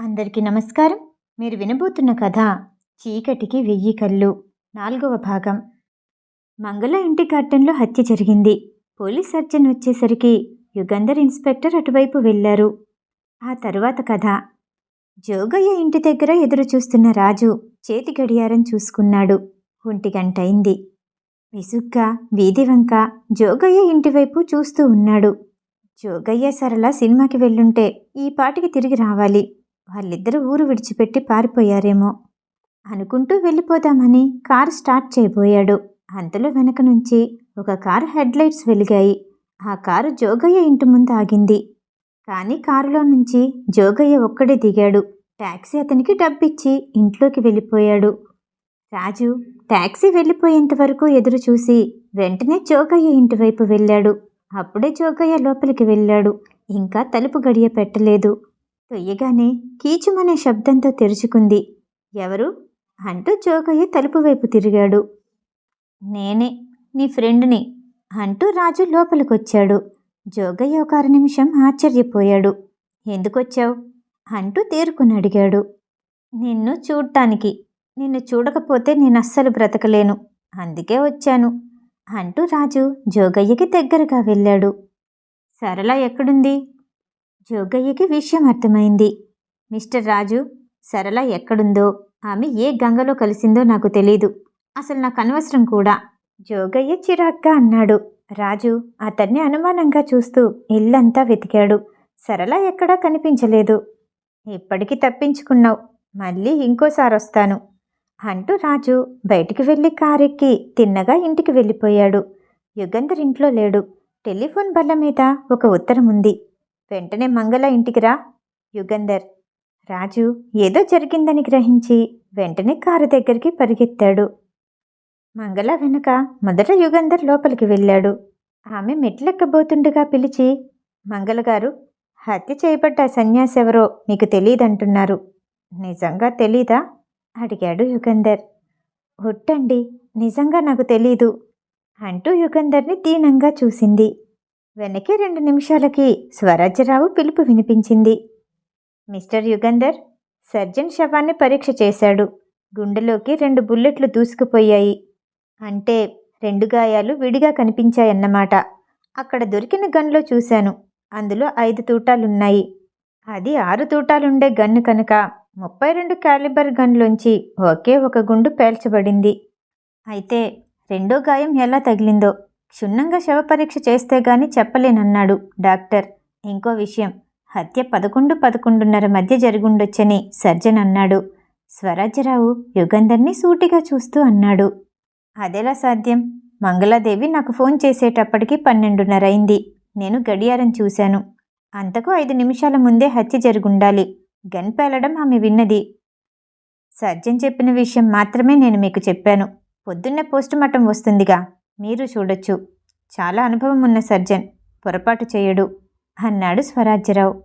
అందరికీ నమస్కారం. మీరు వినబోతున్న కథ చీకటికి వెయ్యి కళ్ళు. నాలుగవ భాగం. మంగళ ఇంటి గార్డెన్లో హత్య జరిగింది. పోలీస్ సర్జన్ వచ్చేసరికి యుగంధర్ ఇన్స్పెక్టర్ అటువైపు వెళ్ళారు. ఆ తరువాత కథ. జోగయ్య ఇంటి దగ్గర ఎదురు చూస్తున్న రాజు చేతి గడియారం చూసుకున్నాడు. ఒంటి గంటయింది విసుగ్గా వీధి వంక జోగయ్య ఇంటివైపు చూస్తూ ఉన్నాడు. జోగయ్య సరళ సినిమాకి వెళ్ళుంటే ఈ పాటికి తిరిగి రావాలి. వాళ్ళిద్దరూ ఊరు విడిచిపెట్టి పారిపోయారేమో. అనుకుంటూ వెళ్ళిపోదామని కారు స్టార్ట్ చేయబోయాడు. అంతలో వెనక నుంచి ఒక కారు హెడ్లైట్స్ వెలిగాయి. ఆ కారు జోగయ్య ఇంటి ముందు ఆగింది. కానీ కారులో నుంచి జోగయ్య ఒక్కడే దిగాడు. ట్యాక్సీ అతనికి డబ్బిచ్చి ఇంట్లోకి వెళ్ళిపోయాడు. రాజు ట్యాక్సీ వెళ్ళిపోయేంత వరకు ఎదురు చూసి వెంటనే జోగయ్య ఇంటి వైపు వెళ్ళాడు. అప్పుడే జోగయ్య లోపలికి వెళ్ళాడు. ఇంకా తలుపు గడియ పెట్టలేదు. తొయ్యగానే కీచుమనే శబ్దంతో తెరుచుకుంది. ఎవరు? అంటూ జోగయ్య తలుపు వైపు తిరిగాడు. నేనే నీ ఫ్రెండ్ని అంటూ రాజు లోపలికొచ్చాడు. జోగయ్య ఒక అర నిమిషం ఆశ్చర్యపోయాడు. ఎందుకొచ్చావు? అంటూ తేరుకుని అడిగాడు. నిన్ను చూడటానికి నిన్ను చూడకపోతే నేను అస్సలు బ్రతకలేను. అందుకే వచ్చాను అంటూ రాజు జోగయ్యకి దగ్గరగా వెళ్ళాడు. సరళ ఎక్కడుంది? జోగయ్యకి విషయం అర్థమైంది. మిస్టర్ రాజు సరళ ఎక్కడుందో? ఆమె ఏ గంగలో కలిసిందో నాకు తెలీదు. అసలు నాకు అనవసరం కూడా. జోగయ్య చిరాగ్గా అన్నాడు. రాజు అతన్ని అనుమానంగా చూస్తూ ఇల్లంతా వెతికాడు. సరళ ఎక్కడా కనిపించలేదు. ఇప్పటికి తప్పించుకున్నావు. మళ్ళీ ఇంకోసారి వస్తాను. అంటూ రాజు బయటికి వెళ్ళి కారెక్కి తిన్నగా ఇంటికి వెళ్ళిపోయాడు. యుగంధర్ ఇంట్లో లేడు. టెలిఫోన్ బల్ల మీద ఒక ఉత్తరం ఉంది వెంటనే మంగళ ఇంటికి రా యుగంధర్. రాజు ఏదో జరిగిందని గ్రహించి వెంటనే కారు దగ్గరికి పరిగెత్తాడు. మంగళ వెనుక మొదట యుగంధర్ లోపలికి వెళ్ళాడు. ఆమె మెట్లెక్కబోతుండగా పిలిచి మంగళ గారు హత్య చేయబడ్డ ఆ సన్యాసి ఎవరో మీకు తెలియదంటున్నారు నిజంగా తెలీదా? అడిగాడు యుగంధర్. ఒట్టండి నిజంగా నాకు తెలీదు అంటూ యుగంధర్ని దీనంగా చూసింది. వెనకే రెండు నిమిషాలకి స్వరాజ్యరావు పిలుపు వినిపించింది. మిస్టర్ యుగంధర్ సర్జన్ శవాన్ని పరీక్ష చేశాడు. గుండెలోకి రెండు బుల్లెట్లు దూసుకుపోయాయి. అంటే రెండు గాయాలు విడిగా కనిపించాయన్నమాట. అక్కడ దొరికిన గన్లో చూశాను. అందులో ఐదు తూటాలున్నాయి. అది ఆరు తూటాలుండే గన్ను కనుక ముప్పై రెండు క్యాలిబర్ గన్లోంచి ఒకే ఒక గుండు పేల్చబడింది. అయితే రెండో గాయం ఎలా తగిలిందో క్షుణ్ణంగా శవ పరీక్ష చేస్తే గాని చెప్పలేనన్నాడు డాక్టర్. ఇంకో విషయం హత్య పదకొండు పదకొండున్నర మధ్య జరుగుండొచ్చని సర్జన్ అన్నాడు. స్వరాజ్యరావు యుగంధర్ని సూటిగా చూస్తూ అన్నాడు. అదెలా సాధ్యం? మంగళాదేవి నాకు ఫోన్ చేసేటప్పటికి పన్నెండున్నర అయింది నేను గడియారం చూశాను. అంతకు ఐదు నిమిషాల ముందే హత్య జరుగుండాలి. గన్ పేలడం ఆమె విన్నది. సర్జన్ చెప్పిన విషయం మాత్రమే నేను మీకు చెప్పాను. పొద్దున్నే పోస్టుమార్టం వస్తుందిగా. మీరు చూడొచ్చు. చాలా అనుభవం ఉన్న సర్జన్. పొరపాటు చేయడు అన్నాడు స్వరాజ్యరావు.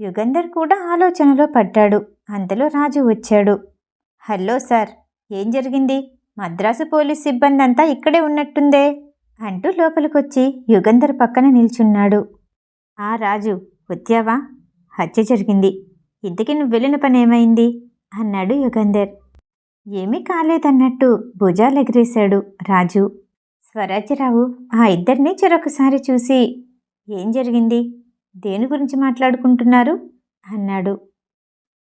యుగంధర్ కూడా ఆలోచనలో పడ్డాడు. అంతలో రాజు వచ్చాడు. హలో సార్ ఏం జరిగింది? మద్రాసు పోలీస్ సిబ్బంది అంతా ఇక్కడే ఉన్నట్టుందే? అంటూ లోపలికొచ్చి యుగంధర్ పక్కన నిల్చున్నాడు. ఆ రాజు వచ్చావా? హత్య జరిగింది. ఇంతకీ నువ్వు వెళ్ళిన పని ఏమైంది అన్నాడు యుగంధర్. ఏమీ కాలేదన్నట్టు భుజాలెగిరేశాడు రాజు. స్వరాజ్యరావు ఆ ఇద్దరిని చెరొకసారి చూసి ఏం జరిగింది? దేని గురించి మాట్లాడుకుంటున్నారు? అన్నాడు.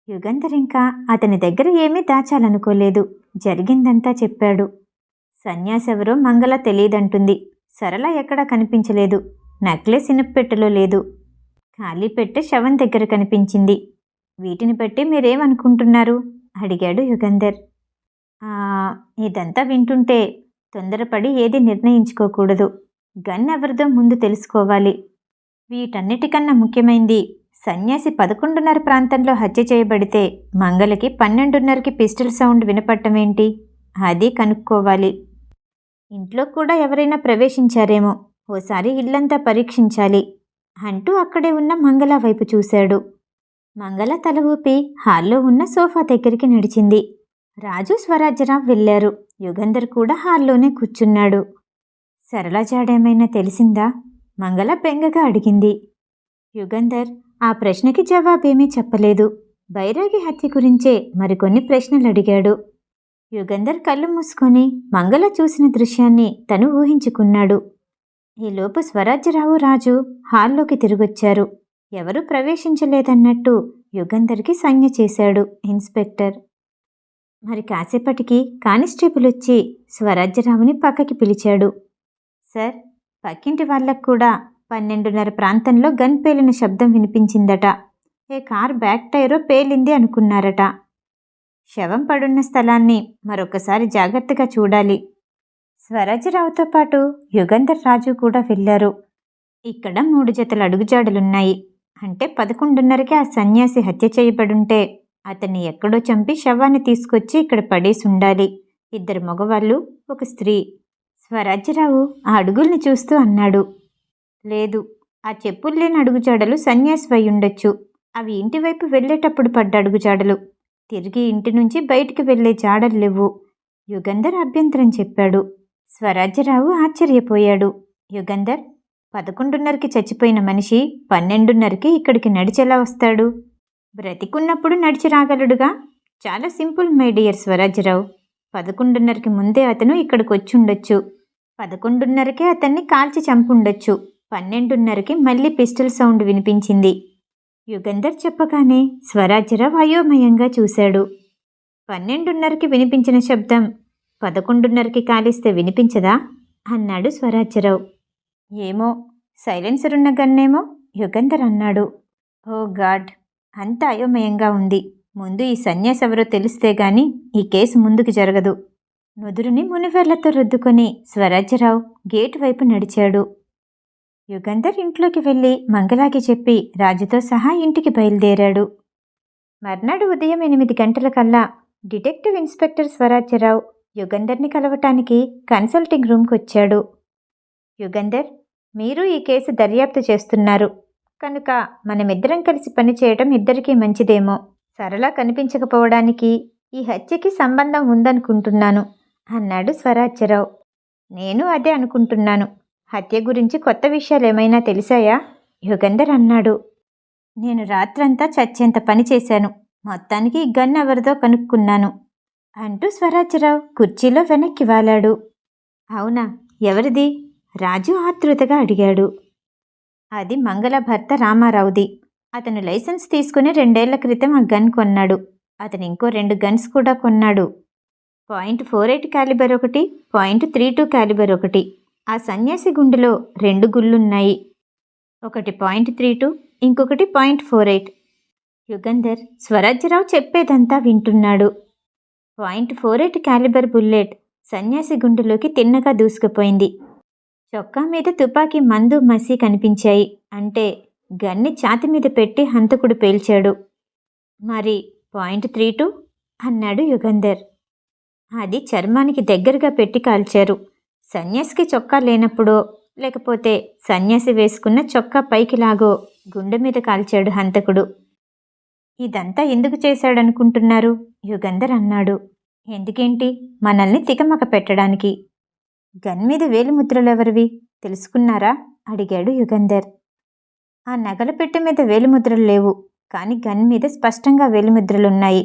యుగంధర్ ఇంకా అతని దగ్గర ఏమీ దాచాలనుకోలేదు. జరిగిందంతా చెప్పాడు. సన్యాసెవరో మంగళ తెలియదంటుంది. సరళ ఎక్కడా కనిపించలేదు. నెక్లెస్ ఇనుపెట్టెలో లేదు. ఖాళీ పెట్టె శవం దగ్గర కనిపించింది. వీటిని బట్టి మీరేమనుకుంటున్నారు? అడిగాడు యుగంధర్. ఇదంతా వింటుంటే తొందరపడి ఏది నిర్ణయించుకోకూడదు. గన్ ఎవరిదో ముందు తెలుసుకోవాలి. వీటన్నిటికన్నా ముఖ్యమైంది సన్యాసి పదకొండున్నర ప్రాంతంలో హత్య చేయబడితే మంగళకి పన్నెండున్నరకి పిస్టల్ సౌండ్ వినపట్టమేంటి అది కనుక్కోవాలి. ఇంట్లో కూడా ఎవరైనా ప్రవేశించారేమో ఓసారి ఇల్లంతా పరీక్షించాలి అంటూ అక్కడే ఉన్న మంగళ వైపు చూశాడు. మంగళ తల ఊపి హాల్లో ఉన్న సోఫా దగ్గరికి నడిచింది. రాజు స్వరాజ్యరావు వెళ్ళారు. యుగంధర్ కూడా హాల్లోనే కూర్చున్నాడు. సరళ జాడేమైనా తెలిసిందా? మంగళ బెంగగా అడిగింది. యుగంధర్ ఆ ప్రశ్నకి జవాబేమీ చెప్పలేదు. బైరాగి హత్య గురించే మరికొన్ని ప్రశ్నలు అడిగాడు. యుగంధర్ కళ్ళు మూసుకొని మంగళ చూసిన దృశ్యాన్ని తను ఊహించుకున్నాడు. ఈలోపు స్వరాజ్యరావు రాజు హాల్లోకి తిరిగొచ్చారు. ఎవరూ ప్రవేశించలేదన్నట్టు యుగంధర్కి సంజ్ఞ చేశాడు ఇన్స్పెక్టర్. మరి కాసేపటికి కానిస్టేబుల్ వచ్చి స్వరాజ్యరావుని పక్కకి పిలిచాడు. సార్ పక్కింటి వాళ్ళకు కూడా పన్నెండున్నర ప్రాంతంలో గన్ పేలిన శబ్దం వినిపించిందట. ఏ కార్ బ్యాక్ టైరో పేలింది అనుకున్నారట. శవం పడున్న స్థలాన్ని మరొకసారి జాగ్రత్తగా చూడాలి. స్వరాజ్యరావుతో పాటు యుగంధర్ రాజు కూడా వెళ్ళారు. ఇక్కడ మూడు జతల అడుగుజాడలున్నాయి. అంటే పదకొండున్నరకే ఆ సన్యాసి హత్య చేయబడుంటే అతన్ని ఎక్కడో చంపి శవాన్ని తీసుకొచ్చి ఇక్కడ పడేసి ఉండాలి. ఇద్దరు మగవాళ్ళు ఒక స్త్రీ. స్వరాజ్యరావు ఆ అడుగుల్ని చూస్తూ అన్నాడు. లేదు ఆ చెప్పులు లేని అడుగుజాడలు సన్యాసి అయి ఉండొచ్చు. అవి ఇంటివైపు వెళ్ళేటప్పుడు పడ్డ అడుగుజాడలు. తిరిగి ఇంటి నుంచి బయటికి వెళ్ళే జాడలు లేవు. యుగంధర్ అభ్యంతరం చెప్పాడు. స్వరాజ్యరావు ఆశ్చర్యపోయాడు. యుగంధర్ పదకొండున్నరకి చచ్చిపోయిన మనిషి పన్నెండున్నరకి ఇక్కడికి నడిచెలా వస్తాడు? బ్రతికున్నప్పుడు నడిచి రాగలడుగా? చాలా సింపుల్ మై డియర్ స్వరాజ్యరావు పదకొండున్నరకి ముందే అతను ఇక్కడికి వచ్చి ఉండొచ్చు పదకొండున్నరకే అతన్ని కాల్చి చంపుండొచ్చు. పన్నెండున్నరకి మళ్ళీ పిస్టల్ సౌండ్ వినిపించింది. యుగంధర్ చెప్పగానే స్వరాజ్యరావు అయోమయంగా చూశాడు. పన్నెండున్నరకి వినిపించిన శబ్దం పదకొండున్నరకి కాలిస్తే వినిపించదా? అన్నాడు స్వరాజ్యరావు ఏమో సైలెన్సర్ ఉన్న గన్నేమో? యుగంధర్ అన్నాడు. ఓ గాడ్ అంత అయోమయంగా ఉంది. ముందు ఈ సన్యాసెవరో తెలిస్తే గాని ఈ కేసు ముందుకు జరగదు. నుదురుని మునివేళ్ళతో రుద్దుకొని స్వరాజ్యరావు గేటు వైపు నడిచాడు. యుగంధర్ ఇంట్లోకి వెళ్ళి మంగళాకి చెప్పి రాజుతో సహా ఇంటికి బయలుదేరాడు. మర్నాడు ఉదయం ఎనిమిది గంటల కల్లా డిటెక్టివ్ ఇన్స్పెక్టర్ స్వరాజ్యరావు యుగంధర్ని కలవటానికి కన్సల్టింగ్ రూమ్కి వచ్చాడు యుగంధర్ మీరు ఈ కేసు దర్యాప్తు చేస్తున్నారు. కనుక మనమిద్దరం కలిసి పనిచేయడం ఇద్దరికీ మంచిదేమో. సరళ కనిపించకపోవడానికి ఈ హత్యకి సంబంధం ఉందనుకుంటున్నాను అన్నాడు స్వరాజ్యరావు. నేను అదే అనుకుంటున్నాను. హత్య గురించి కొత్త విషయాలు ఏమైనా తెలిసాయా? యుగంధర్ అన్నాడు. నేను రాత్రంతా చచ్చేంత పని చేశాను. మొత్తానికి గన్ ఎవరిదో కనుక్కున్నాను అంటూ స్వరాజ్యరావు కుర్చీలో వెనక్కి వాలాడు. అవునా? ఎవరిది? రాజు ఆతృతగా అడిగాడు. అది మంగళ భర్త రామారావుది. అతను లైసెన్స్ తీసుకుని రెండేళ్ళ క్రితం ఆ గన్ కొన్నాడు. అతను ఇంకో రెండు గన్స్ కూడా కొన్నాడు. పాయింట్ ఫోర్ ఎయిట్ క్యాలిబర్ ఒకటి పాయింట్ త్రీ టూ క్యాలిబర్ ఒకటి. ఆ సన్యాసి గుండెలో రెండు గుళ్ళున్నాయి. ఒకటి పాయింట్ త్రీ టూ ఇంకొకటి point four eight. Yugandhar Swarajyarao చెప్పేదంతా వింటున్నాడు. Point four eight calibre bullet సన్యాసి గుండెలోకి తిన్నగా దూసుకుపోయింది. చొక్కా మీద తుపాకీ మందు మసి కనిపించాయి. అంటే గన్ని ఛాతి మీద పెట్టి హంతకుడు పేల్చాడు. మరి పాయింట్ త్రీ టూ అన్నాడు యుగంధర్. అది చర్మానికి దగ్గరగా పెట్టి కాల్చారు. సన్యాసికి చొక్కా లేనప్పుడో లేకపోతే సన్యాసి వేసుకున్న చొక్కా పైకి లాగో గుండె మీద కాల్చాడు హంతకుడు. ఇదంతా ఎందుకు చేశాడనుకుంటున్నారు? యుగంధర్ అన్నాడు. ఎందుకేంటి? మనల్ని తికమక పెట్టడానికి. గన్ మీద వేలిముద్రలెవరివి తెలుసుకున్నారా? అడిగాడు యుగంధర్. ఆ నగల పెట్టె మీద వేలిముద్రలు లేవు కానీ గన్ మీద స్పష్టంగా వేలిముద్రలున్నాయి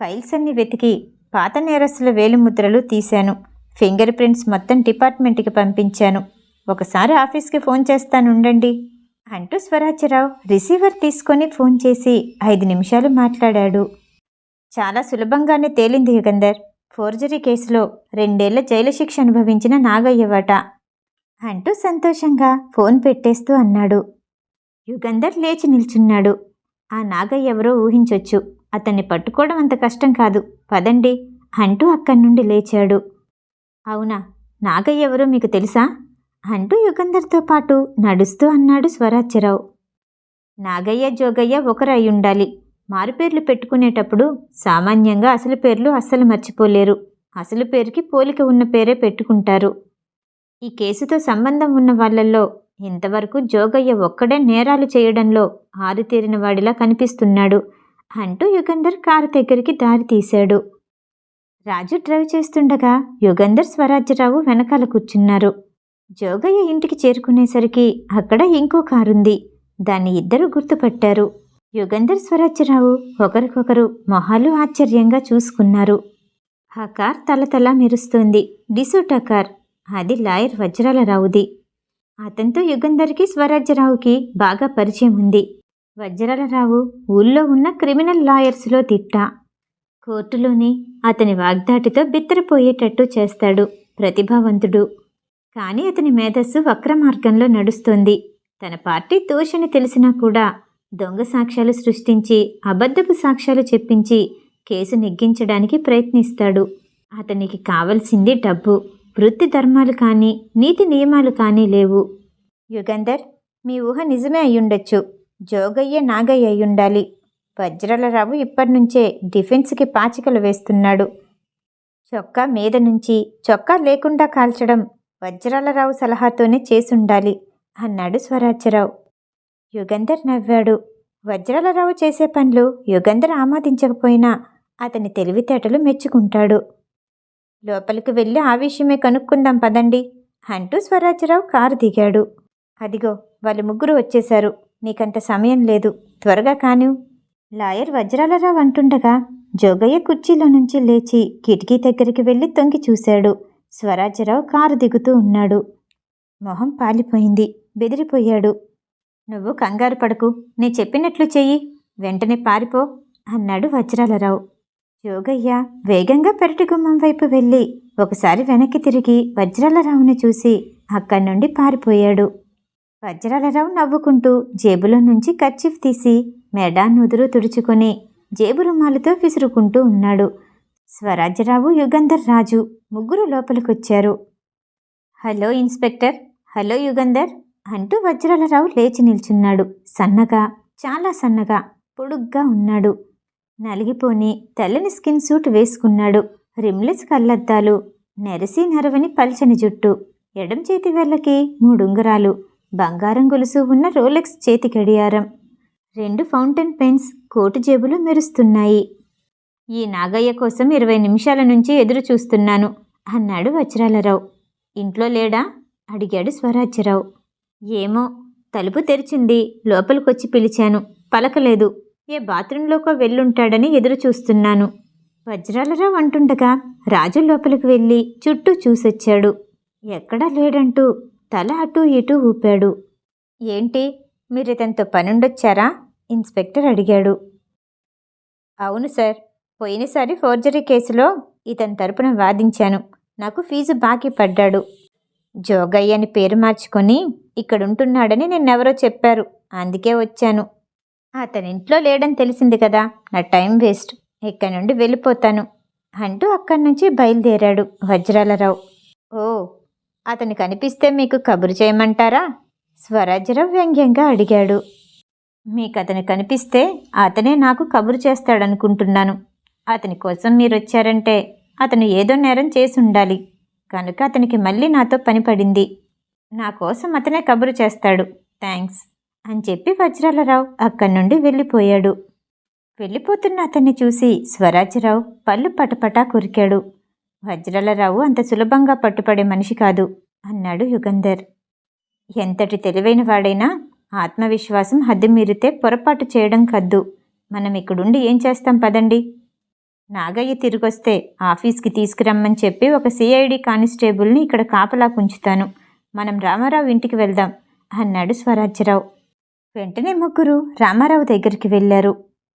ఫైల్స్ అన్ని వెతికి పాత నేరస్తుల వేలిముద్రలు తీశాను. ఫింగర్ ప్రింట్స్ మొత్తం డిపార్ట్మెంట్కి పంపించాను. ఒకసారి ఆఫీస్కి ఫోన్ చేస్తాను ఉండండి. అంటూ స్వరాజ్యరావు రిసీవర్ తీసుకొని ఫోన్ చేసి ఐదు నిమిషాలు మాట్లాడాడు. చాలా సులభంగానే తేలింది యుగంధర్. ఫోర్జరీ కేసులో రెండేళ్ళ జైలు శిక్ష అనుభవించిన నాగయ్యవట. అంటూ సంతోషంగా ఫోన్ పెట్టేస్తూ అన్నాడు. యుగంధర్ లేచి నిల్చున్నాడు. ఆ నాగయ్య ఎవరో ఊహించొచ్చు. అతన్ని పట్టుకోవడం అంత కష్టం కాదు. పదండి అంటూ అక్కడి నుండి లేచాడు. అవునా? నాగయ్య ఎవరో మీకు తెలుసా? అంటూ యుగంధర్తో పాటు నడుస్తూ అన్నాడు స్వరాజ్యరావు. నాగయ్య జోగయ్య ఒకరు అయి ఉండాలి. మారుపేర్లు పెట్టుకునేటప్పుడు సామాన్యంగా అసలు పేర్లు అస్సలు మర్చిపోలేరు. అసలు పేరుకి పోలిక ఉన్న పేరే పెట్టుకుంటారు. ఈ కేసుతో సంబంధం ఉన్న వాళ్ళల్లో ఇంతవరకు జోగయ్య ఒక్కడే నేరాలు చేయడంలో ఆరితేరిన వాడిలా కనిపిస్తున్నాడు అంటూ యుగంధర్ కారు దగ్గరికి దారి తీశాడు. రాజు డ్రైవ్ చేస్తుండగా యుగంధర్ స్వరాజ్యరావు వెనకాల కూర్చున్నారు. జోగయ్య ఇంటికి చేరుకునేసరికి అక్కడ ఇంకో కారుంది. దాన్ని ఇద్దరు గుర్తుపట్టారు. యుగంధర్ స్వరాజ్యరావు ఒకరికొకరు మొహాలు ఆశ్చర్యంగా చూసుకున్నారు. ఆ కార్ తలతల మెరుస్తోంది. డిసోటా కార్ అది లాయర్ వజ్రాలరావుది అతనితో యుగంధర్కి స్వరాజ్యరావుకి బాగా పరిచయం ఉంది. వజ్రాలరావు ఊళ్ళో ఉన్న క్రిమినల్ లాయర్స్లో తిట్ట. కోర్టులోని అతని వాగ్దాటితో బిత్తరపోయేటట్టు చేస్తాడు ప్రతిభావంతుడు. కానీ అతని మేధస్సు వక్ర మార్గంలో నడుస్తోంది. తన పార్టీ దోషని తెలిసినా కూడా దొంగ సాక్ష్యాలు సృష్టించి అబద్ధపు సాక్ష్యాలు చెప్పించి కేసు నెగ్గించడానికి ప్రయత్నిస్తాడు. అతనికి కావలసింది డబ్బు. వృత్తి ధర్మాలు కానీ నీతి నియమాలు కానీ లేవు. యుగంధర్ మీ ఊహ నిజమే అయ్యుండొచ్చు. జోగయ్య నాగయ్య అయ్యుండాలి. వజ్రాలరావు ఇప్పటినుంచే డిఫెన్స్కి పాచికలు వేస్తున్నాడు. చొక్కా మీద నుంచి చొక్కా లేకుండా కాల్చడం వజ్రాలరావు సలహాతోనే చేసుండాలి అన్నాడు స్వరాజ్యరావు. యుగంధర్ నవ్వాడు. వజ్రాలరావు చేసే పనులు యుగంధర్ ఆమోదించకపోయినా అతని తెలివితేటలు మెచ్చుకుంటాడు. లోపలికి వెళ్ళి ఆ విషయమే కనుక్కుందాం పదండి అంటూ స్వరాజ్యరావు కారు దిగాడు. అదిగో వాళ్ళు ముగ్గురు వచ్చేశారు. నీకంత సమయం లేదు. త్వరగా కాను లాయర్ వజ్రాలరావు అంటుండగా జోగయ్య కుర్చీలో నుంచి లేచి కిటికీ దగ్గరికి వెళ్ళి తొంగి చూశాడు. స్వరాజ్యరావు కారు దిగుతూ ఉన్నాడు. మొహం పాలిపోయింది. బెదిరిపోయాడు. నువ్వు కంగారు పడకు. నీ చెప్పినట్లు చెయ్యి. వెంటనే పారిపో అన్నాడు వజ్రాలరావు. యోగయ్య వేగంగా పెరటి గుమ్మం వైపు వెళ్ళి ఒకసారి వెనక్కి తిరిగి వజ్రాలరావుని చూసి అక్కడి నుండి పారిపోయాడు. వజ్రాలరావు నవ్వుకుంటూ జేబులో నుంచి కర్చీఫ్ తీసి మెడా నుదురు తుడుచుకొని జేబు రుమాలతో విసురుకుంటూ ఉన్నాడు. స్వరాజ్యరావు యుగంధర్ రాజు ముగ్గురు లోపలికొచ్చారు. Hello inspector. హలో యుగంధర్. అంటూ వజ్రాలరావు లేచి నిల్చున్నాడు. సన్నగా చాలా సన్నగా పొడుగ్గా ఉన్నాడు. నలిగిపోని తెల్లని స్కిన్ సూట్ వేసుకున్నాడు. రిమ్లెస్ కళ్ళద్దాలు నెరసి నరవని పల్చని జుట్టు ఎడం చేతి వేళ్ళకి మూడుంగరాలు బంగారం గొలుసు ఉన్న రోలెక్స్ చేతి గడియారం రెండు ఫౌంటైన్ పెన్స్ కోటు జేబులు మెరుస్తున్నాయి. ఈ నాగయ్య కోసం ఇరవై నిమిషాల నుంచి ఎదురు చూస్తున్నాను అన్నాడు వజ్రాలరావు. ఇంట్లో లేడా? అడిగాడు స్వరాజ్యరావు. ఏమో తలుపు తెరిచింది. లోపలికొచ్చి పిలిచాను. పలకలేదు. ఏ బాత్రూంలోకో వెళ్ళుంటాడని ఎదురు చూస్తున్నాను వజ్రాలరావు అంటుండగా రాజు లోపలికి వెళ్ళి చుట్టూ చూసొచ్చాడు. ఎక్కడా లేడంటూ తల అటూ ఇటూ ఊపాడు. ఏంటి మీరు ఇతనితో పనుండొచ్చారా? ఇన్స్పెక్టర్ అడిగాడు. అవును సార్. పోయినసారి ఫోర్జరీ కేసులో ఇతని తరపున వాదించాను. నాకు ఫీజు బాకీ పడ్డాడు. జోగయ్య అని పేరు మార్చుకొని ఇక్కడుంటున్నాడని నిన్నెవరో చెప్పారు. అందుకే వచ్చాను. అతని ఇంట్లో లేడని తెలిసింది కదా. నా టైం వేస్ట్. ఇక్కడి నుండి వెళ్ళిపోతాను అంటూ అక్కడి నుంచి బయలుదేరాడు వజ్రాలరావు. ఓ అతను కనిపిస్తే మీకు కబురు చేయమంటారా? స్వరాజ్యరావు వ్యంగ్యంగా అడిగాడు. మీకు అతను కనిపిస్తే అతనే నాకు కబురు చేస్తాడనుకుంటున్నాను. అతని కోసం మీరు వచ్చారంటే అతను ఏదో నేరం చేసి ఉండాలి. కనుక అతనికి మళ్ళీ నాతో పని పడింది. నా కోసం అతనే కబురు చేస్తాడు. థ్యాంక్స్ అని చెప్పి వజ్రాలరావు అక్కడి నుండి వెళ్ళిపోయాడు. వెళ్ళిపోతున్న అతన్ని చూసి స్వరాజ్యరావు పళ్ళు పటపటా కొరికాడు. వజ్రాలరావు అంత సులభంగా పట్టుపడే మనిషి కాదు అన్నాడు యుగంధర్. ఎంతటి తెలివైన వాడైనా ఆత్మవిశ్వాసం హద్దు మీరితే పొరపాటు చేయడం కద్దు. మనం ఇక్కడుండి ఏం చేస్తాం పదండి? నాగయ్య తిరిగొస్తే ఆఫీస్కి తీసుకురమ్మని చెప్పి ఒక సిఐడి కానిస్టేబుల్ని ఇక్కడ కాపలా ఉంచుతాను మనం రామారావు ఇంటికి వెళ్దాం అన్నాడు స్వరాజ్యరావు. వెంటనే ముగ్గురు రామారావు దగ్గరికి వెళ్ళారు.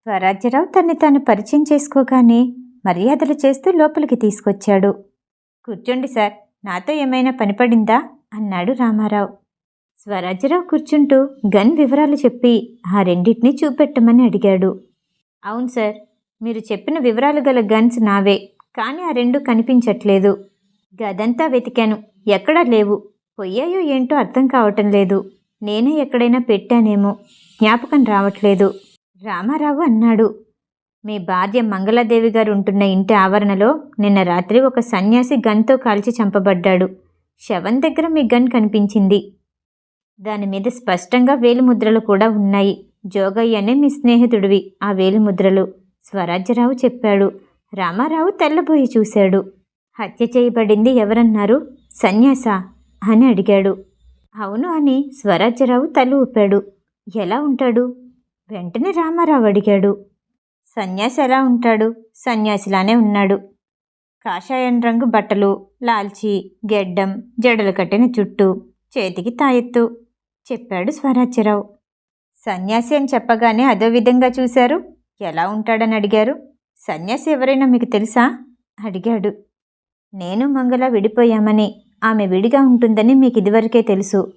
స్వరాజ్యరావు తన్ని తాను పరిచయం చేసుకోగానే మర్యాదలు చేస్తూ లోపలికి తీసుకొచ్చాడు. కూర్చోండి సార్ నాతో ఏమైనా పనిపడిందా అన్నాడు రామారావు. స్వరాజ్యరావు కూర్చుంటూ గన్ వివరాలు చెప్పి ఆ రెండింటినీ చూపెట్టమని అడిగాడు. అవును సార్ మీరు చెప్పిన వివరాలు గల గన్స్ నావే కానీ ఆ రెండు కనిపించట్లేదు. గదంతా వెతికాను ఎక్కడా లేవు. పోయాయో ఏంటో అర్థం కావటం లేదు. నేనే ఎక్కడైనా పెట్టానేమో. జ్ఞాపకం రావట్లేదు. రామారావు అన్నాడు. మీ భార్య మంగళాదేవి గారు ఉంటున్న ఇంటి ఆవరణలో నిన్న రాత్రి ఒక సన్యాసి గన్తో కాల్చి చంపబడ్డాడు. శవం దగ్గర మీ గన్ కనిపించింది. దాని మీద స్పష్టంగా వేలిముద్రలు కూడా ఉన్నాయి. జోగయ్యనే మీ స్నేహితుడివి ఆ వేలిముద్రలు స్వరాజ్యరావు చెప్పాడు. రామారావు తెల్లబోయి చూశాడు. హత్య చేయబడింది ఎవరన్నారు? సన్యాసా? అని అడిగాడు. అవును అని స్వరాజ్యరావు తల ఊపాడు. ఎలా ఉంటాడు? వెంటనే రామారావు అడిగాడు. సన్యాసి ఎలా ఉంటాడు? సన్యాసిలానే ఉన్నాడు. కాషాయం రంగు బట్టలు లాల్చి గెడ్డం జడలు కట్టిన జుట్టు చేతికి తాయెత్తు చెప్పాడు స్వరాజ్యరావు. సన్యాసి అని చెప్పగానే అదో విధంగా చూశారు. ఎలా ఉంటాడని అడిగారు. సన్యాసి ఎవరైనా మీకు తెలుసా? అడిగాడు. నేను మంగళ విడిపోయామని. ఆమె విడిగా ఉంటుందని మీకు ఇదివరకే తెలుసు.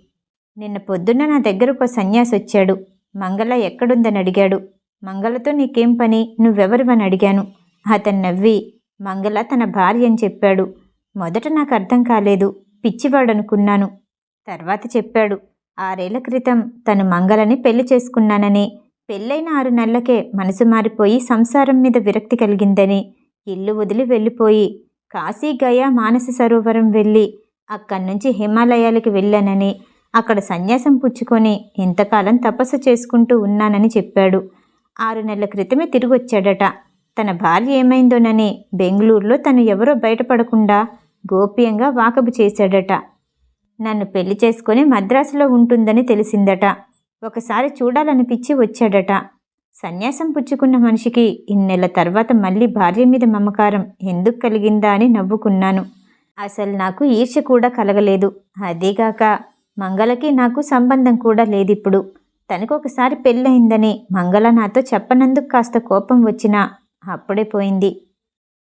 నిన్న పొద్దున్న నా దగ్గరకు ఒక సన్యాసి వచ్చాడు. మంగళ ఎక్కడుందని అడిగాడు. మంగళతో నీకేం పని? నువ్వెవరివని అడిగాను. అతను నవ్వి మంగళ తన భార్య అని చెప్పాడు. మొదట నాకు అర్థం కాలేదు. పిచ్చివాడనుకున్నాను. తర్వాత చెప్పాడు. ఆరేళ్ళ క్రితం తను మంగళని పెళ్ళి చేసుకున్నానని. పెళ్ళైన ఆరు నెలలకే మనసు మారిపోయి సంసారం మీద విరక్తి కలిగిందని. ఇల్లు వదిలి వెళ్ళిపోయి కాశీ గయా మానస సరోవరం వెళ్ళి అక్కడి నుంచి హిమాలయాలకి వెళ్ళానని అక్కడ సన్యాసం పుచ్చుకొని ఇంతకాలం తపస్సు చేసుకుంటూ ఉన్నానని చెప్పాడు. ఆరు నెలల క్రితమే తిరిగి వచ్చాడట తన భార్య ఏమైందోనని బెంగళూరులో తను ఎవరో బయటపడకుండా గోప్యంగా వాకబు చేశాడట. నన్ను పెళ్ళి చేసుకొని మద్రాసులో ఉంటుందని తెలిసిందట. ఒకసారి చూడాలనిపించి వచ్చాడట. సన్యాసం పుచ్చుకున్న మనిషికి ఇన్నెల తర్వాత మళ్ళీ భార్య మీద మమకారం ఎందుకు కలిగిందా అని నవ్వుకున్నాను. అసలు నాకు ఈర్ష్య కూడా కలగలేదు. అదీగాక మంగళకి నాకు సంబంధం కూడా లేదిప్పుడు. తనకు ఒకసారి పెళ్ళయిందని మంగళ నాతో చెప్పనందుకు కాస్త కోపం వచ్చినా అప్పుడే పోయింది.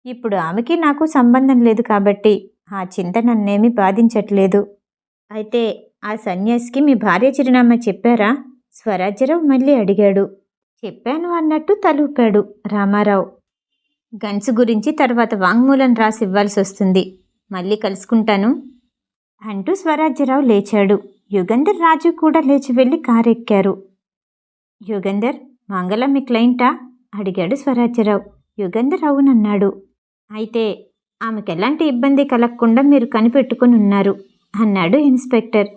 ఇప్పుడు ఆమెకి నాకు సంబంధం లేదు కాబట్టి ఆ చింత నన్నేమీ బాధించట్లేదు. అయితే ఆ సన్యాసికి మీ భార్య చిరునామా చెప్పారా? స్వరాజ్యరావు మళ్ళీ అడిగాడు. చెప్పాను అన్నట్టు తలూపాడు రామారావు. గన్స్ గురించి తర్వాత వాంగ్మూలం రాసి ఇవ్వాల్సి వస్తుంది మళ్ళీ కలుసుకుంటాను. అంటూ స్వరాజ్యరావు లేచాడు. యుగంధర్ రాజు కూడా లేచి వెళ్ళి కారెక్కారు. యుగంధర్ మంగళం మీ క్లయింటా? అడిగాడు స్వరాజ్యరావు. యుగంధర్ అవునన్నాడు అయితే ఆమెకు ఎలాంటి ఇబ్బంది కలగకుండా మీరు కనిపెట్టుకుని ఉన్నారు అన్నాడు ఇన్స్పెక్టర్.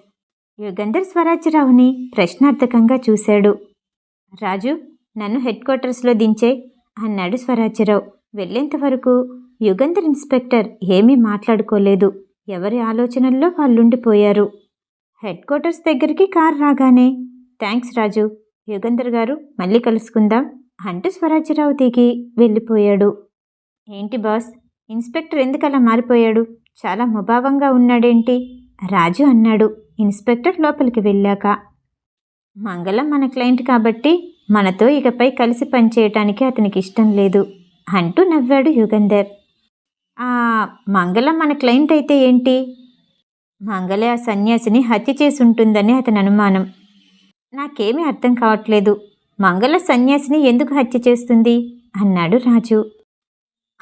యుగంధర్ స్వరాజ్యరావుని ప్రశ్నార్థకంగా చూశాడు. రాజు నన్ను హెడ్ క్వార్టర్స్లో దించే అన్నాడు స్వరాజ్యరావు. వెళ్ళేంత వరకు యుగంధర్ ఇన్స్పెక్టర్ ఏమీ మాట్లాడుకోలేదు. ఎవరి ఆలోచనల్లో వాళ్ళుండిపోయారు? హెడ్ క్వార్టర్స్ దగ్గరికి కారు రాగానే థ్యాంక్స్ రాజు యుగంధర్ గారు మళ్ళీ కలుసుకుందాం. అంటూ స్వరాజ్యరావు దిగి వెళ్ళిపోయాడు. ఏంటి బాస్ ఇన్స్పెక్టర్ ఎందుకలా మారిపోయాడు? చాలా ముభావంగా ఉన్నాడేంటి? రాజు అన్నాడు. ఇన్స్పెక్టర్ లోపలికి వెళ్ళాక మంగళం మన క్లయింట్ కాబట్టి మనతో ఇకపై కలిసి పనిచేయటానికి అతనికి ఇష్టం లేదు అంటూ నవ్వాడు యుగంధర్. మంగళం మన క్లయింట్ అయితే ఏంటి? మంగళ ఆ సన్యాసిని హత్య చేసి ఉంటుందని అతని అనుమానం. నాకేమీ అర్థం కావట్లేదు. మంగళ సన్యాసిని ఎందుకు హత్య చేస్తుంది? అన్నాడు రాజు.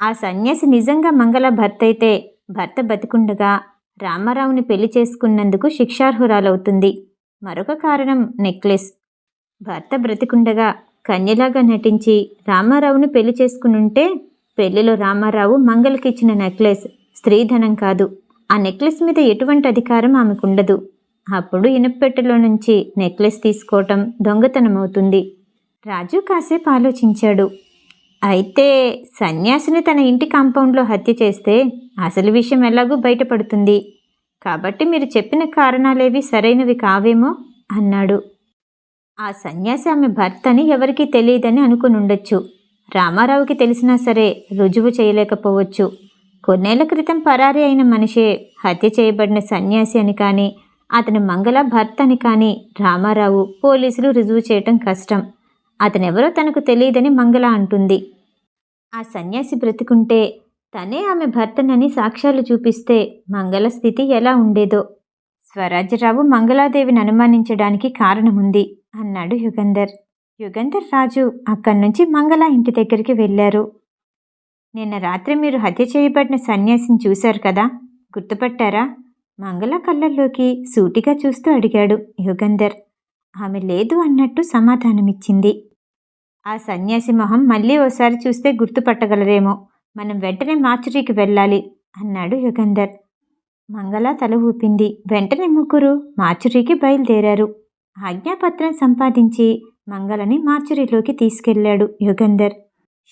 ఆ సన్యాసి నిజంగా మంగళ భర్త అయితే భర్త బతికుండగా రామారావుని పెళ్ళి చేసుకున్నందుకు శిక్షార్హురాలవుతుంది. మరొక కారణం నెక్లెస్. భర్త బ్రతికుండగా కన్యలాగా నటించి రామారావును పెళ్ళి చేసుకునుంటే పెళ్ళిలో రామారావు మంగళకిచ్చిన నెక్లెస్. స్త్రీధనం కాదు. ఆ నెక్లెస్ మీద ఎటువంటి అధికారం ఆమెకుండదు. అప్పుడు ఇనప్పెట్టెలో నుంచి నెక్లెస్ తీసుకోవటం దొంగతనం అవుతుంది రాజు కాసేపు ఆలోచించాడు. అయితే సన్యాసిని తన ఇంటి కాంపౌండ్లో హత్య చేస్తే అసలు విషయం ఎలాగూ బయటపడుతుంది. కాబట్టి మీరు చెప్పిన కారణాలేవి సరైనవి కావేమో? అన్నాడు. ఆ సన్యాసి ఆమె భర్తని ఎవరికీ తెలియదని అనుకుని ఉండొచ్చు రామారావుకి తెలిసినా సరే రుజువు చేయలేకపోవచ్చు. కొన్నేళ్ళ క్రితం పరారి అయిన మనిషే హత్య చేయబడిన సన్యాసి అని కానీ అతని మంగళ భర్త అని కానీ రామారావు పోలీసులు రుజువు చేయటం కష్టం. అతనెవరో తనకు తెలియదని మంగళ అంటుంది. ఆ సన్యాసి బ్రతుకుంటే తనే ఆమె భర్తనని సాక్ష్యాలు చూపిస్తే మంగళ స్థితి ఎలా ఉండేదో. స్వరాజ్యరావు మంగళాదేవిని అనుమానించడానికి కారణముంది అన్నాడు యుగంధర్. యుగంధర్ రాజు అక్కడి నుంచి మంగళ ఇంటి దగ్గరికి వెళ్ళారు. నిన్న రాత్రి మీరు హత్య చేయబడిన సన్యాసిని చూశారు కదా? గుర్తుపట్టారా? మంగళ కళ్ళల్లోకి సూటిగా చూస్తూ అడిగాడు యుగంధర్. ఆమె లేదు అన్నట్టు సమాధానమిచ్చింది. ఆ సన్యాసి మొహం మళ్ళీ ఓసారి చూస్తే గుర్తుపట్టగలరేమో. మనం వెంటనే మార్చురీకి వెళ్ళాలి అన్నాడు యుగంధర్. మంగళ తల ఊపింది. వెంటనే ముగ్గురు మార్చురీకి బయలుదేరారు. ఆజ్ఞాపత్రం సంపాదించి మంగళని మార్చురీలోకి తీసుకెళ్ళాడు యుగంధర్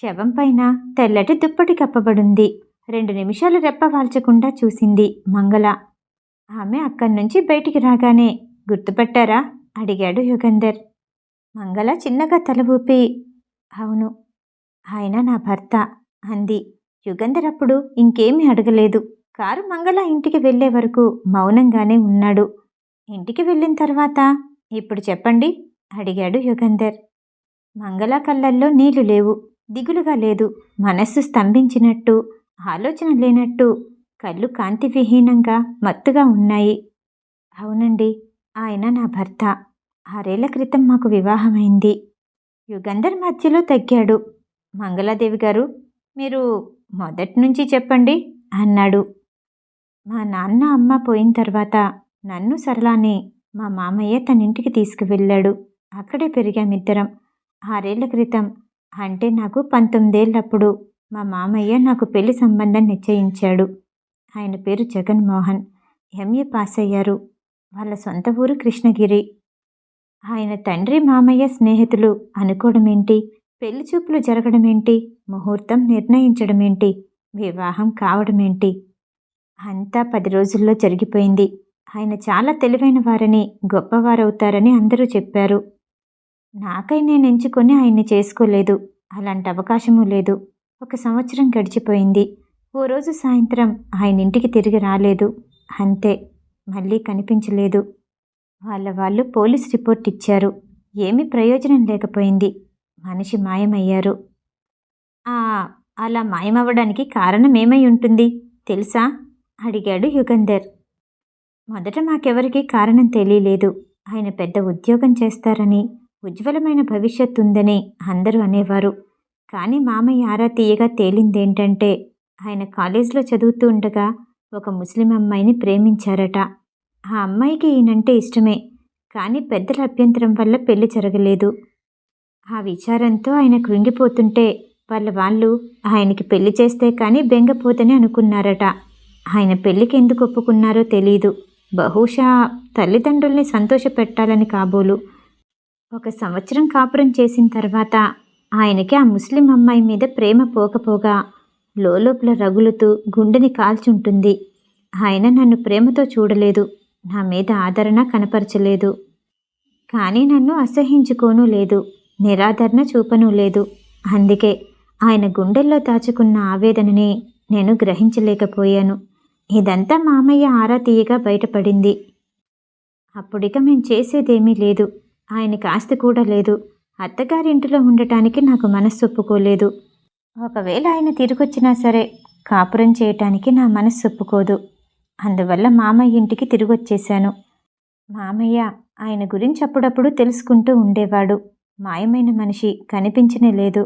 శవం పైన తెల్లటి దుప్పటి కప్పబడుంది. రెండు నిమిషాలు రెప్పవాల్చకుండా చూసింది మంగళ. ఆమె అక్కడి నుంచి బయటికి రాగానే గుర్తుపట్టారా? అడిగాడు యుగంధర్ మంగళ చిన్నగా తల ఊపి అవును ఆయన నా భర్త అంది. యుగంధర్ అప్పుడు ఇంకేమీ అడగలేదు. కారు మంగళ ఇంటికి వెళ్ళే వరకు మౌనంగానే ఉన్నాడు. ఇంటికి వెళ్ళిన తర్వాత ఇప్పుడు చెప్పండి అడిగాడు యుగంధర్. మంగళ కళ్ళల్లో నీళ్ళు లేవు. దిగులుగా లేదు. మనస్సు స్తంభించినట్టు ఆలోచన లేనట్టు కళ్ళు కాంతి విహీనంగా మత్తుగా ఉన్నాయి. అవునండి ఆయన నా భర్త. ఆరేళ్ళ క్రితం మాకు వివాహమైంది. యుగంధర్ మధ్యలో తగ్గాడు. మంగళాదేవి గారు మీరు మొదటి నుంచి చెప్పండి అన్నాడు. మా నాన్న అమ్మ పోయిన తర్వాత నన్ను సరళాని మా మామయ్య తన ఇంటికి తీసుకువెళ్ళాడు. అక్కడే పెరిగామిద్దరం ఆరేళ్ళ క్రితం అంటే నాకు పంతొమ్మిదేళ్ళప్పుడు మా మామయ్య నాకు పెళ్ళి సంబంధం నిశ్చయించాడు. ఆయన పేరు జగన్మోహన్. ఎంఏ పాస్ అయ్యారు. వాళ్ళ సొంత ఊరు కృష్ణగిరి. ఆయన తండ్రి మామయ్య స్నేహితులు అనుకోవడమేంటి పెళ్ళి చూపులు జరగడమేంటి ముహూర్తం నిర్ణయించడమేంటి వివాహం కావడమేంటి అంతా పది రోజుల్లో జరిగిపోయింది. ఆయన చాలా తెలివైన వారని గొప్పవారవుతారని అందరూ చెప్పారు. నాకై నేను ఎంచుకొని ఆయన్ని చేసుకోలేదు. అలాంటి అవకాశమూ లేదు. ఒక సంవత్సరం గడిచిపోయింది. ఓ రోజు సాయంత్రం ఆయన ఇంటికి తిరిగి రాలేదు. అంతే మళ్ళీ కనిపించలేదు. వాళ్ళ వాళ్ళు పోలీస్ రిపోర్ట్ ఇచ్చారు. ఏమీ ప్రయోజనం లేకపోయింది. మనిషి మాయమయ్యారు. అలా మాయమవ్వడానికి కారణం ఏమై ఉంటుంది? తెలుసా? అడిగాడు యుగంధర్. మొదట మాకెవరికీ కారణం తెలియలేదు. ఆయన పెద్ద ఉద్యోగం చేస్తారని ఉజ్వలమైన భవిష్యత్తు ఉందని అందరూ అనేవారు. కానీ మామయ్య ఆరా తీయగా తేలిందేంటంటే ఆయన కాలేజీలో చదువుతూ ఉండగా ఒక ముస్లిం అమ్మాయిని ప్రేమించారట. ఆ అమ్మాయికి ఈయనంటే ఇష్టమే కానీ పెద్దల అభ్యంతరం వల్ల పెళ్ళి జరగలేదు. ఆ విచారంతో ఆయన కృంగిపోతుంటే వాళ్ళ వాళ్ళు ఆయనకి పెళ్ళి చేస్తే కానీ బెంగపోతని అనుకున్నారట. ఆయన పెళ్ళికి ఎందుకు ఒప్పుకున్నారో తెలియదు బహుశా తల్లిదండ్రుల్ని సంతోషపెట్టాలని కాబోలు. ఒక సంవత్సరం కాపురం చేసిన తర్వాత ఆయనకి ఆ ముస్లిం అమ్మాయి మీద ప్రేమ పోకపోగా లోలోపల రగులుతూ గుండెని కాల్చుంటుంది. ఆయన నన్ను ప్రేమతో చూడలేదు. నా మీద ఆదరణ కనపరచలేదు. కానీ నన్ను అసహించుకోనూ లేదు. నిరాదరణ చూపనూ లేదు. అందుకే ఆయన గుండెల్లో దాచుకున్న ఆవేదనని నేను గ్రహించలేకపోయాను. ఇదంతా మామయ్య ఆరా తీయగా బయటపడింది. అప్పుడిక మేం చేసేదేమీ లేదు. ఆయన కాస్త కూడా లేదు. అత్తగారింటిలో ఉండటానికి నాకు మనస్సు ఒప్పుకోలేదు ఒకవేళ ఆయన తిరిగొచ్చినా సరే కాపురం చేయటానికి నా మనస్సు ఒప్పుకోదు అందువల్ల మామయ్య ఇంటికి తిరిగొచ్చేశాను. మామయ్య ఆయన గురించి అప్పుడప్పుడు తెలుసుకుంటూ ఉండేవాడు. మాయమైన మనిషి కనిపించనే లేదు.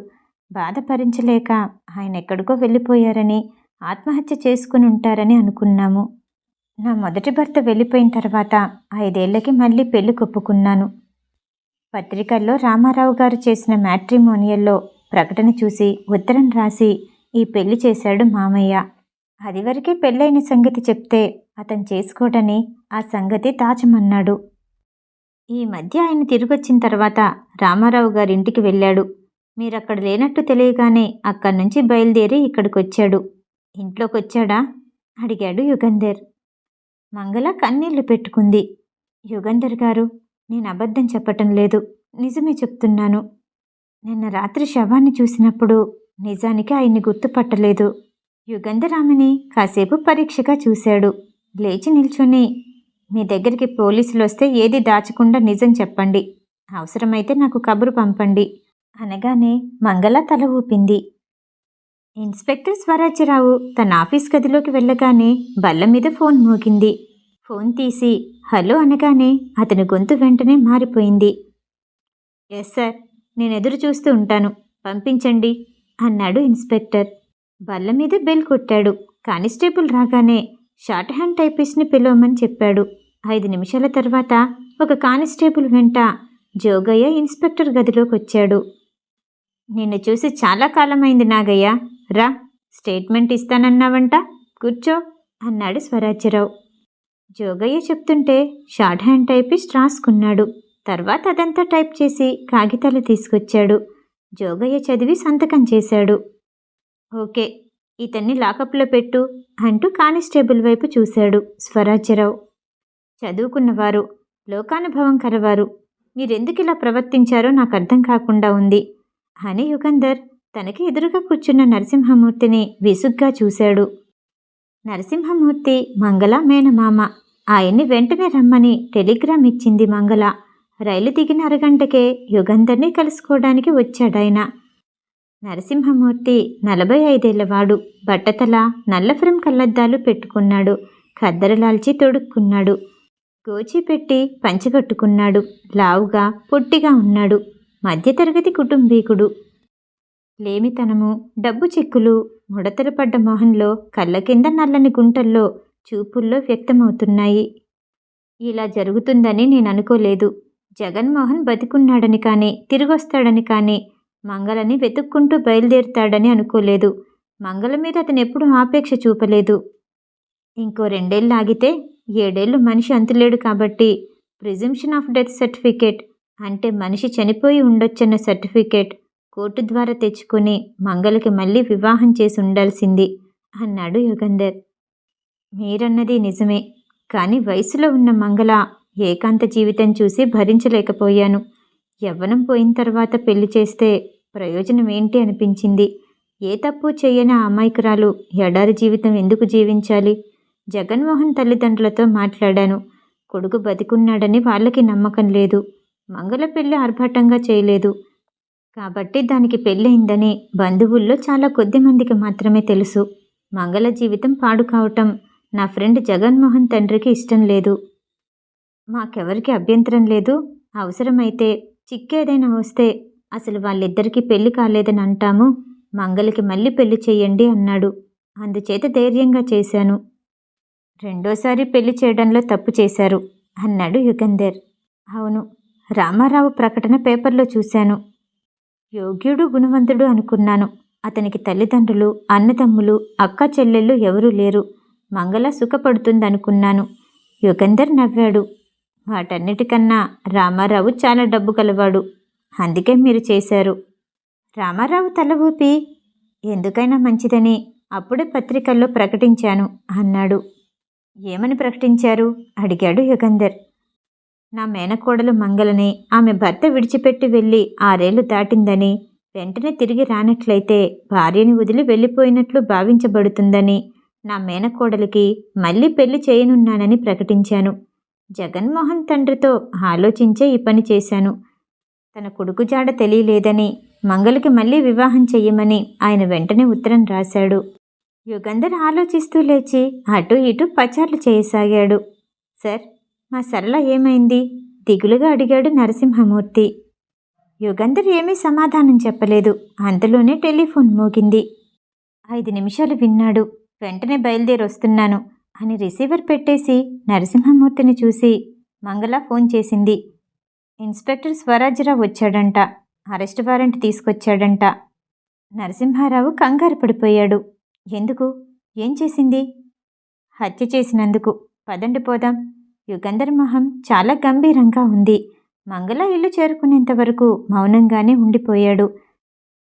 బాధపరించలేక ఆయన ఎక్కడికో వెళ్ళిపోయారని ఆత్మహత్య చేసుకుని ఉంటారని అనుకున్నాము. నా మొదటి భర్త వెళ్ళిపోయిన తర్వాత ఐదేళ్ళకి మళ్ళీ పెళ్ళి కొప్పుకున్నాను. పత్రికల్లో రామారావు గారు చేసిన మ్యాట్రిమోనియల్లో ప్రకటన చూసి ఉత్తరం రాసి ఈ పెళ్ళి చేశాడు మామయ్య. అది వరకే పెళ్ళైన సంగతి చెప్తే అతను చేసుకోటని ఆ సంగతి దాచమన్నాడు ఈ మధ్య ఆయన తిరిగొచ్చిన తర్వాత రామారావు గారి ఇంటికి వెళ్ళాడు. మీరక్కడ లేనట్టు తెలియగానే అక్కడి నుంచి బయలుదేరి ఇక్కడికి వచ్చాడు ఇంట్లోకి వచ్చాడా అడిగాడు యుగంధర్. మంగళ కన్నీళ్ళు పెట్టుకుంది. యుగంధర్ గారు నేను అబద్ధం చెప్పటం లేదు. నిజమే చెప్తున్నాను. నిన్న రాత్రి శవాన్ని చూసినప్పుడు నిజానికి ఆయన్ని గుర్తుపట్టలేదు. యుగంధరామిని కాసేపు పరీక్షగా చూశాడు. లేచి నిల్చుని మీ దగ్గరికి పోలీసులు వస్తే ఏది దాచకుండా నిజం చెప్పండి. అవసరమైతే నాకు కబురు పంపండి అనగానే మంగళ తల ఊపింది. ఇన్స్పెక్టర్ స్వరాజ్యరావు తన ఆఫీస్ గదిలోకి వెళ్ళగానే బల్ల మీద ఫోన్ మోగింది. ఫోన్ తీసి హలో అనగానే అతని గొంతు వెంటనే మారిపోయింది. ఎస్ సార్ నేను ఎదురు చూస్తూ ఉంటాను. పంపించండి అన్నాడు ఇన్స్పెక్టర్. బల్ల మీద బెల్ కొట్టాడు. కానిస్టేబుల్ రాగానే షార్ట్ హ్యాండ్ టైపిస్ట్ని పిలవమని చెప్పాడు. ఐదు నిమిషాల తర్వాత ఒక కానిస్టేబుల్ వెంట జోగయ్య ఇన్స్పెక్టర్ గదిలోకి వచ్చాడు. నిన్ను చూసి చాలా కాలమైంది నాగయ్య. రా స్టేట్మెంట్ ఇస్తానన్నావంట. కూర్చో అన్నాడు స్వరాజ్యరావు. జోగయ్య చెప్తుంటే షార్ట్ హ్యాండ్ టైపిస్ట్ రాసుకున్నాడు. తర్వాత అదంతా టైప్ చేసి కాగితాలు తీసుకొచ్చాడు. జోగయ్య చదివి సంతకం చేశాడు. ఓకే ఇతన్ని లాకప్లో పెట్టు అంటూ కానిస్టేబుల్ వైపు చూశాడు స్వరాజ్యరావు. చదువుకున్నవారు లోకానుభవం కలవారు. మీరెందుకు ఇలా ప్రవర్తించారో నాకు అర్థం కాకుండా ఉంది. అని యుగంధర్ తనకి ఎదురుగా కూర్చున్న నరసింహమూర్తిని విసుగ్గా చూశాడు. నరసింహమూర్తి మంగళ మేనమామ ఆయన్ని వెంటనే రమ్మని టెలిగ్రామ్ ఇచ్చింది మంగళ. రైలు దిగిన అరగంటకే యుగంధర్ని కలుసుకోవడానికి వచ్చాడాయన. నరసింహమూర్తి నలభై ఐదేళ్ళవాడు. బట్టతల నల్లఫరం ఫ్రేమ్ కళ్ళద్దాలు పెట్టుకున్నాడు కద్దరలాల్చి తొడుక్కున్నాడు. గోచి పెట్టి పంచగట్టుకున్నాడు. లావుగా పొట్టిగా ఉన్నాడు. మధ్యతరగతి కుటుంబీకుడు. లేమితనము డబ్బు చెక్కులు ముడతలు పడ్డ మొహంలో కళ్ళ కింద నల్లని గుంటల్లో చూపుల్లో వ్యక్తమవుతున్నాయి. ఇలా జరుగుతుందని నేను అనుకోలేదు జగన్మోహన్ బతికున్నాడని కానీ తిరిగొస్తాడని కానీ మంగళని వెతుక్కుంటూ బయలుదేరుతాడని అనుకోలేదు. మంగళ మీద అతను ఎప్పుడూ ఆపేక్ష చూపలేదు. ఇంకో రెండేళ్ళు ఆగితే ఏడేళ్ళు మనిషి అంతులేడు కాబట్టి ప్రిజంప్షన్ ఆఫ్ డెత్ సర్టిఫికేట్ అంటే మనిషి చనిపోయి ఉండొచ్చన్న సర్టిఫికేట్ కోర్టు ద్వారా తెచ్చుకొని మంగళకి మళ్ళీ వివాహం చేసి ఉండాల్సింది అన్నాడు యుగంధర్. మీరన్నది నిజమే. కానీ వయసులో ఉన్న మంగళ ఏకాంత జీవితం చూసి భరించలేకపోయాను. యవ్వనం పోయిన తర్వాత పెళ్ళి చేస్తే ప్రయోజనం ఏంటి అనిపించింది. ఏ తప్పు చేయని ఆ అమాయకురాలు ఎడారి జీవితం ఎందుకు జీవించాలి? జగన్మోహన్ తల్లిదండ్రులతో మాట్లాడాను. కొడుకు బతికున్నాడని వాళ్ళకి నమ్మకం లేదు. మంగళ పెళ్ళి ఆర్భాటంగా చేయలేదు. కాబట్టి దానికి పెళ్ళయిందని బంధువుల్లో చాలా కొద్ది మందికి మాత్రమే తెలుసు. మంగళ జీవితం పాడు కావటం నా ఫ్రెండ్ జగన్మోహన్ తండ్రికి ఇష్టం లేదు. మాకెవరికి అభ్యంతరం లేదు. అవసరమైతే చిక్కేదైనా వస్తే అసలు వాళ్ళిద్దరికీ పెళ్ళి కాలేదని అంటాము. మంగళకి మళ్ళీ పెళ్ళి చేయండి అన్నాడు. అందుచేత ధైర్యంగా చేశాను. రెండోసారి పెళ్ళి చేయడంలో తప్పు చేశారు అన్నాడు యుగంధర్. అవును రామారావు ప్రకటన పేపర్లో చూశాను. యోగ్యుడు గుణవంతుడు అనుకున్నాను. అతనికి తల్లిదండ్రులు అన్నదమ్ములు అక్క చెల్లెళ్ళు ఎవరూ లేరు. మంగళ సుఖపడుతుందనుకున్నాను. యుగంధర్ నవ్వాడు. వాటన్నిటికన్నా రామారావు చాలా డబ్బు గలవాడు. అందుకే మీరు చేశారు. రామారావు తల ఊపి ఎందుకైనా మంచిదని అప్పుడే పత్రికల్లో ప్రకటించాను అన్నాడు. ఏమని ప్రకటించారు? అడిగాడు యుగంధర్. నా మేనకోడలు మంగళని ఆమె భర్త విడిచిపెట్టి వెళ్ళి ఆరేళ్ళు దాటిందని వెంటనే తిరిగి రానట్లయితే భార్యని వదిలి వెళ్ళిపోయినట్లు భావించబడుతుందని నా మేనకోడలికి మళ్ళీ పెళ్ళి చేయనున్నానని ప్రకటించాను. జగన్మోహన్ తండ్రితో ఆలోచించే ఈ పని చేశాను. తన కొడుకు జాడ తెలియలేదని మంగళకి మళ్ళీ వివాహం చెయ్యమని ఆయన వెంటనే ఉత్తరం రాశాడు. యుగంధర్ ఆలోచిస్తూ లేచి అటు ఇటు పచార్లు చేయసాగాడు. సార్ మా సరళ ఏమైంది? దిగులుగా అడిగాడు నరసింహమూర్తి. యుగంధర్ ఏమీ సమాధానం చెప్పలేదు. అంతలోనే టెలిఫోన్ మోగింది. ఐదు నిమిషాలు విన్నాడు. వెంటనే బయలుదేరి వస్తున్నాను అని రిసీవర్ పెట్టేసి నరసింహమూర్తిని చూసి మంగళ ఫోన్ చేసింది. ఇన్స్పెక్టర్ స్వరాజ్యరావు వచ్చాడంట. Arrest warrant తీసుకొచ్చాడంట. నరసింహారావు కంగారు పడిపోయాడు. ఎందుకు? ఏం చేసింది? హత్య చేసినందుకు. పదండి పోదాం. యుగంధర్ మొహం చాలా గంభీరంగా ఉంది. మంగళ ఇల్లు చేరుకునేంత వరకు మౌనంగానే ఉండిపోయాడు.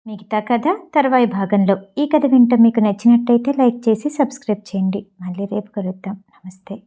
మిగతా కథ తర్వాయి భాగంలో. ఈ కథ వింట మీకు నచ్చినట్టయితే లైక్ చేసి సబ్స్క్రైబ్ చేయండి. మళ్ళీ రేపు కలుద్దాం. నమస్తే.